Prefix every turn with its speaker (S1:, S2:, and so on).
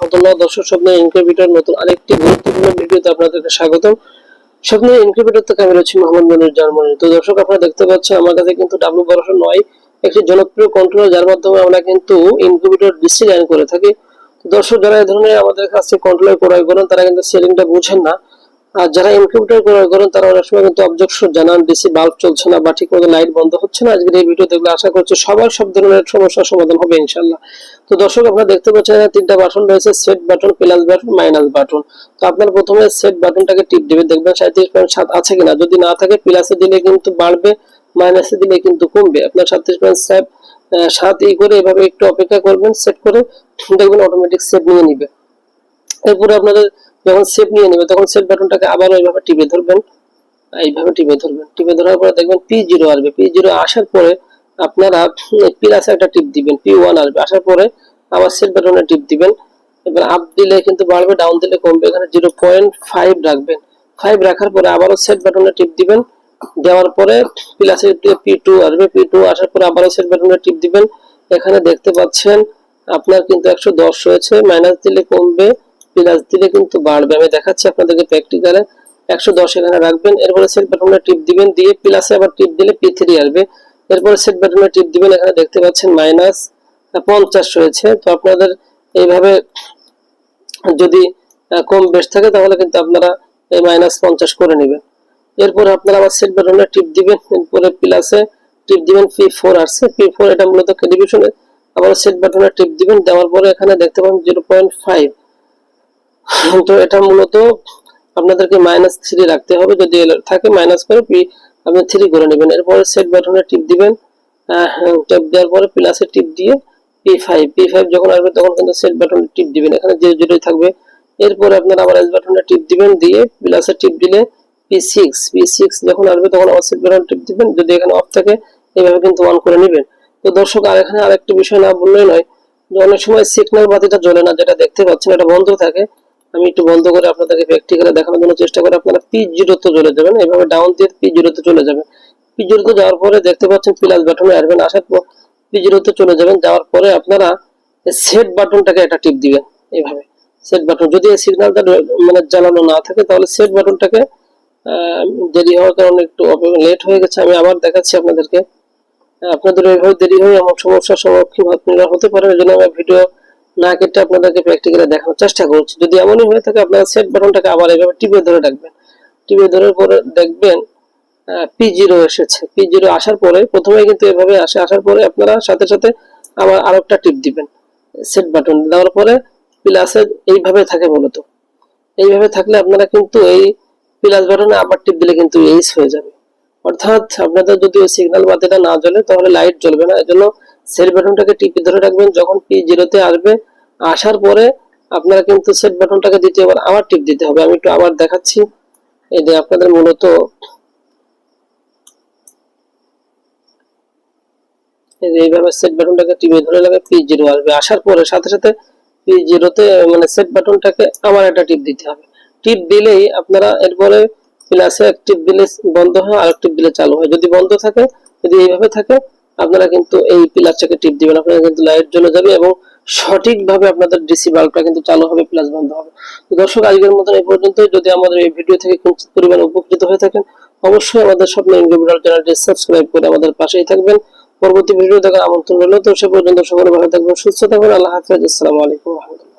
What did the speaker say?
S1: রহমতুল্লাহ দর্শক স্বপ্ন নতুন আরেকটি গুরুত্বপূর্ণ ভিডিওতে আপনাদেরকে স্বাগতম। স্বপ্ন থেকে আমি রয়েছি মোহাম্মদ মনির জার্মানি তো দর্শক, আপনারা দেখতে পাচ্ছেন আমার কাছে কিন্তু ডাব্লু বারোশো নয়, একটি জনপ্রিয় কন্ট্রোলার যার মাধ্যমে আমরা কিন্তু ইনকিউবেটর ডিসি করে থাকি। দর্শক, যারা এই ধরনের আমাদের কাছে কন্ট্রোলার ক্রয় করেন, তারা কিন্তু সেলিংটা বুঝেন না। আর যারা ইনকিউবেটর ক্রয় করেন, তারা অনেক সময় কিন্তু অবজেকশন জানান ডিসি বাল্ব চলছে না বা ঠিক লাইট বন্ধ হচ্ছে না। আজকের এই ভিডিও দেখলে আশা করছি সবার সব ধরনের সমস্যার সমাধান হবে ইনশাল্লাহ তো দর্শক, আপনারা দেখতে পাচ্ছেন তিনটা বাটন রয়েছে set button plus button minus button তো আপনার প্রথমে সেট বাটনটাকে টিপ দিবেন, দেখবেন সাঁত্রিশ পয়েন্ট সাত আছে কিনা। যদি না থাকে প্লাসে দিলে কিন্তু বাড়বে মাইনাসে দিলে কিন্তু কমবে। আপনার সাঁত্রিশ পয়েন্ট সাত সাত ই করে এভাবে একটু অপেক্ষা করবেন সেট করে দেখবেন অটোমেটিক সেট নিয়ে নিবে। এরপরে আপনাদের যখন সেভ নিয়ে নেবে, তখন সেভ বাটনটাকে আবার ওইভাবে টিপে ধরবেন। এইভাবে টিপে ধরবেন। টিপে ধরার পরে দেখবেন পি জিরো আসবে। পি জিরো আসার পরে আপনারা প্লাস একটা টিপ দিবেন। পি ওয়ান আসবে। আসার পরে আবার সেভ বাটনে টিপ দিবেন। এবার আপ দিলে কিন্তু বাড়বে ডাউন দিলে কমবে। এখানে জিরো পয়েন্ট ফাইভ রাখবেন। ফাইভ রাখার পরে আবারও সেট বাটনে টিপ দিবেন। দেওয়ার পরে প্লাসে পি টু আসবে। পি টু আসার পরে আবারও সেট বাটনে টিপ দিবেন। এখানে দেখতে পাচ্ছেন আপনার কিন্তু একশো দশ রয়েছে। মাইনাস দিলে কমবে প্লাস দিলে কিন্তু বাড়বে। আমি দেখাচ্ছি আপনাদেরকে প্র্যাকটিক্যালে একশো দশ এখানে রাখবেন। এরপরে সেট বাটনে টিপ দিবেন। দিয়ে প্লাসে আবার টিপ দিলে পি থ্রি আসবে। এরপরে সেট বাটনে টিপ দিবেন। এখানে দেখতে পাচ্ছেন মাইনাস পঞ্চাশ রয়েছে। তো আপনাদের এইভাবে যদি কম বেশ থাকে, তাহলে কিন্তু আপনারা এই মাইনাস পঞ্চাশ করে নেবেন। এরপরে আপনারা আবার সেট বাটনে টিপ দিবেন। এরপরে প্লাসে টিপ দিবেন পি ফোর আসছে। পি ফোর এটা মূলত টেলিভিশনে আবার সেট বাটনে টিপ দিবেন। দেওয়ার পরে এখানে দেখতে পাবেন জিরো পয়েন্ট ফাইভ তো এটা মূলত আপনাদেরকে মাইনাস থ্রি রাখতে হবে। যদি থাকে মাইনাস করে আপনি থ্রি করে নেবেন। এরপরে সেট বাটনে টিপ দিবেন। টিপ দেওয়ার পরে প্লাসে টিপ দিয়ে পি ফাইভ পি ফাইভ যখন আসবে তখন কিন্তু সেট বাটনে টিপ দিবেন। এখানে জিরো জিরোই থাকবে। এরপরে আপনারা আবার এস বাটনে টিপ দিবেন। দিয়ে প্লাসে টিপ দিলে পি সিক্স পি সিক্স যখন আসবে তখন আবার সেট বাটনে টিপ দিবেন। যদি এখানে অফ থাকে এইভাবে কিন্তু অন করে নেবেন। তো দর্শক, আর এখানে আরেকটি বিষয় না বললেই নয় যে অনেক সময় সিগন্যাল বাতিটা জ্বলে না, যেটা দেখতে পাচ্ছেন, এটা বন্ধ থাকে। আমি একটু বন্ধ করে আপনাদেরকে প্র্যাকটিক্যালে দেখানোর জন্য চেষ্টা করে। আপনারা পি জিরোতে চলে যাবেন এভাবে ডাউন দিয়ে পি জিরোতে চলে যাবেন পি জিরোতে যাওয়ার পরে দেখতে পাচ্ছেন প্লাস বাটনে আসবেন। আসার পর পি জিরোতে চলে যাবেন। যাওয়ার পরে আপনারা সেট বাটনটাকে একটা টিপ দিবেন এইভাবে। সেট বাটন যদি এই সিগন্যালটা মানে জ্বালানো না থাকে তাহলে সেট বাটনটাকে দেরি হওয়ার কারণে একটু লেট হয়ে গেছে। আমি আবার দেখাচ্ছি আপনাদেরকে। আপনাদের এইভাবে দেরি হয়ে এমন সমস্যার সম্মুখীন হতে পারেন। এই জন্য আমি ভিডিও না কেটে আপনাদেরকে প্র্যাকটিক্যালি দেখানোর চেষ্টা করছি। যদি এমনই হয়ে থাকে, আপনারা সেট বাটনটাকে আবার এইভাবে টিপে ধরে রাখবেন। টিপে ধরে পরে দেখবেন পি জিরো এসেছে। পি জিরো আসার পরে প্রথমে কিন্তু এভাবে আসে। আসার পরে আপনারা সাথে সাথে আবার আরও আরেকটা টিপ দিবেন সেট বাটন দেওয়ার পরে প্লাসে এইভাবে থাকে মূলত। এইভাবে থাকলে আপনারা কিন্তু এই প্লাস বাটনে আবার টিপ দিলে কিন্তু এইস হয়ে যাবে। অর্থাৎ আপনাদের যদি ওই সিগন্যাল বাতিটা না জ্বলে, তাহলে লাইট জ্বলবে না। এজন্য সেট বাটনটাকে টিপে ধরে রাখবেন। যখন পি জিরোতে আসবে আসার পরে আপনারা কিন্তু সেট বাটনটাকে দ্বিতীয়বার আবার টিপ দিতে হবে। আমি একটু আবার দেখাচ্ছি। এই যে আপনাদের মূলত এইভাবে সেট বাটনটাকে টিপে ধরে লাগে পি জিরো আসবে। আসার পরে সাথে সাথে পি জিরোতে মানে সেট বাটনটাকে আবার একটা টিপ দিতে হবে। টিপ দিলেই আপনারা এরপরে প্লাসে এক টিপ দিলে বন্ধ হয়, আর টিপ দিলে চালু হয়। যদি বন্ধ থাকে, যদি এইভাবে থাকে, আপনারা কিন্তু এই প্লাসটাকে টিপ দিবেন। আপনারা কিন্তু লাইট জ্বলে যাবে এবং সঠিকভাবে আপনাদের ডিসি বাল্বটা কিন্তু চালু হবে প্লাস বন্ধ হবে। তো দর্শক, আজকের মতন এই পর্যন্তই। যদি আমাদের এই ভিডিও থেকে কিছু পরিমাণ উপকৃত হয়ে থাকেন, অবশ্যই আমাদের স্বপ্ন ইন্ডিভিজুয়াল চ্যানেলটি সাবস্ক্রাইব করে আমাদের পাশেই থাকবেন। পরবর্তী ভিডিও দেখার আমন্ত্রণ রইল। তো সে পর্যন্ত সকলে ভালো থাকবেন, সুস্থ থাকবেন। আল্লাহ হাফিজ। আসসালামু আলাইকুম রহমতুল্লাহ।